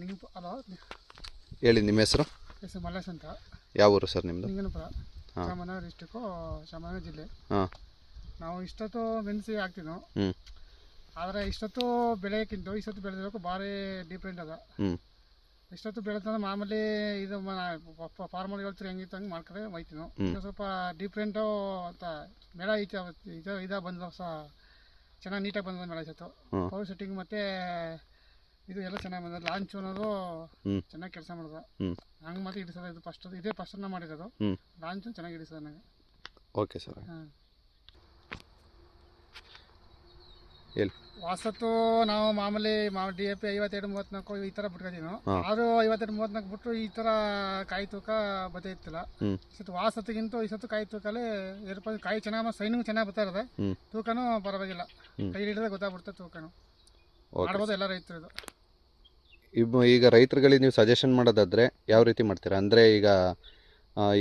ನಿಂಗು hello? ಹೇಳಿ ನಿಮ್ಮ ಹೆಸರು? ಹೆಸರು ಮಲ್ಲೇಶ್ ಅಂತ. ಯಾವ ಊರು ಸರ್ ನಿಮ್ಮದು ನಿಂಗನಪುರ. ಹಾಂ. ಚಾಮರಾಜನಗರ ಡಿಸ್ಟಿಕ್ಕು ಚಾಮರಾಜನಗರ ಜಿಲ್ಲೆ. ಹಾಂ. ನಾವು ಇಷ್ಟೊತ್ತು ಮೆಣಸಿಗೆ ಹಾಕ್ತಿದ್ವು. ಹ್ಞೂ ಆದರೆ ಇಷ್ಟೊತ್ತು ಬೆಳೆಯೋಕ್ಕಿಂತ ಇಷ್ಟೊತ್ತು ಬೆಳೆದಿರೋಕ್ಕೂ ಭಾರಿ ಡಿಫ್ರೆಂಟ್ ಅದ. ಹ್ಞೂ ಇಷ್ಟೊತ್ತು ಬೆಳೆತಂದ್ರೆ ಮಾಮೂಲಿ ಇದು ಫಾರ್ಮಲ್ ಹೇಳ್ತಾರೆ ಹೆಂಗಿತ್ತು ಹಂಗೆ ಮಾಡ್ಕೊಂಡ್ರೆ ಹೋಯ್ತೀವಿ ಇದು ಸ್ವಲ್ಪ ಡಿಫ್ರೆಂಟು ಅಂತ ಮೇಳ ಐತೆ ಅವತ್ತು ಇದು ಇದ ಬಂದ ಸಹ ಚೆನ್ನಾಗಿ ನೀಟಾಗಿ ಬಂದ ಮೇಳ ಇತ್ತು ಹ್ಮ್. ಪವರ್ ಸೆಟ್ಟಿಂಗ್ ಮತ್ತು ಇದು ಎಲ್ಲ ಚೆನ್ನಾಗಿ ಬಂದ ಲಾಂಚ್ ಅನ್ನೋದು ಚೆನ್ನಾಗಿ ಕೆಲಸ ಮಾಡಿದ. ಹಂಗೆ ಮತ್ತೆ ಹಿಡಿಸೋದು ಇದು ಫಸ್ಟ್ ಇದೇ ಫಸ್ಟನ್ನ ಮಾಡಿರೋದು. ಲಾಂಚ್ ಚೆನ್ನಾಗಿ ಹಿಡಿಸೋದು ನನಗೆ ಓಕೆ ಸರ್ ವಾಸತ್ತು ನಾವು ಮಾಮೂಲಿ ಮಾ ಡಿ ಎ ಪಿ ಐವತ್ತೆರಡು ಮೂವತ್ನಾಲ್ಕು ಈ ಥರ ಬಿಟ್ಕೊತೀವಿ ನಾವು. ಆದರೂ ಐವತ್ತೆರಡು ಮೂವತ್ನಾಲ್ಕು ಬಿಟ್ಟು ಈ ಥರ ಕಾಯಿ ತೂಕ ಬತ್ತಿತ್ತಿಲ್ಲ ಇತ್ತಿಲ್ಲ. ಸತ್ತು ವಾಸತ್ತಿಗಿಂತ ಈ ಸತ್ತು ಕಾಯಿ ತೂಕಲ್ಲಿ ಎರಡು ಕಾಯಿ ಚೆನ್ನಾಗಿ ಸೈನಿಂಗ್ ಚೆನ್ನಾಗಿ ಬರ್ತಾ ಇರೋದೆ. ತೂಕನೂ ಪರವಾಗಿಲ್ಲ. ಕೈ ಹಿಡಿದ್ರೆ ಗೊತ್ತಾಗ್ಬಿಡುತ್ತೆ ತೂಕನು. ಮಾಡ್ಬೋದು ಎಲ್ಲ ರೈತರು ಇದು. ಇಬ್ಬ ಈಗ ರೈತರುಗಳಿಗೆ ನೀವು ಸಜೆಷನ್ ಮಾಡೋದಾದರೆ ಯಾವ ರೀತಿ ಮಾಡ್ತೀರಾ? ಅಂದರೆ ಈಗ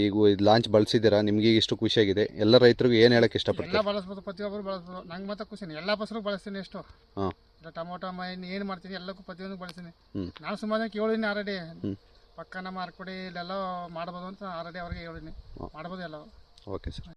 ಈಗ ಇದು ಲಾಂಚ್ ಬಳಸಿದ್ದೀರಾ? ನಿಮಗೆ ಈಗ ಇಷ್ಟು ಖುಷಿಯಾಗಿದೆ ಎಲ್ಲ ರೈತರಿಗೂ ಏನು ಹೇಳಕ್ಕೆ ಎಲ್ಲ ಇಷ್ಟಪಡ್ತೀರಾ ಬಳಸ್ಬೋದು ಪ್ರತಿಯೊಬ್ಬರು ಬಳಸ್ಬೋದು. ನಂಗೆ ಮಾತ್ರ ಖುಷಿನೇ ಎಲ್ಲ ಫಸಲು ಬಳಸ್ತೀನಿ ಎಷ್ಟು. ಹಾಂ. ಇಲ್ಲ ಟೊಮೊಟೊ ಮೈನ್ ಏನು ಮಾಡ್ತೀನಿ ಎಲ್ಲಕ್ಕೂ ಪ್ರತಿಯೊಂದು ಬಳಸ್ತೀನಿ. ನಾನು ಸುಮಾರು ಕೇಳಿದ್ದೀನಿ ಆಲ್ರೆಡಿ. ಪಕ್ಕ ನಮ್ಮ ಮಾರ್ಕೊಡಿ ಇಲ್ಲೆಲ್ಲ ಮಾಡ್ಬೋದು ಅಂತ ಆಲ್ರೆಡಿ ಅವ್ರಿಗೆ ಹೇಳಿದ್ದೀನಿ ಮಾಡ್ಬೋದು ಎಲ್ಲ ಓಕೆ ಸರ್.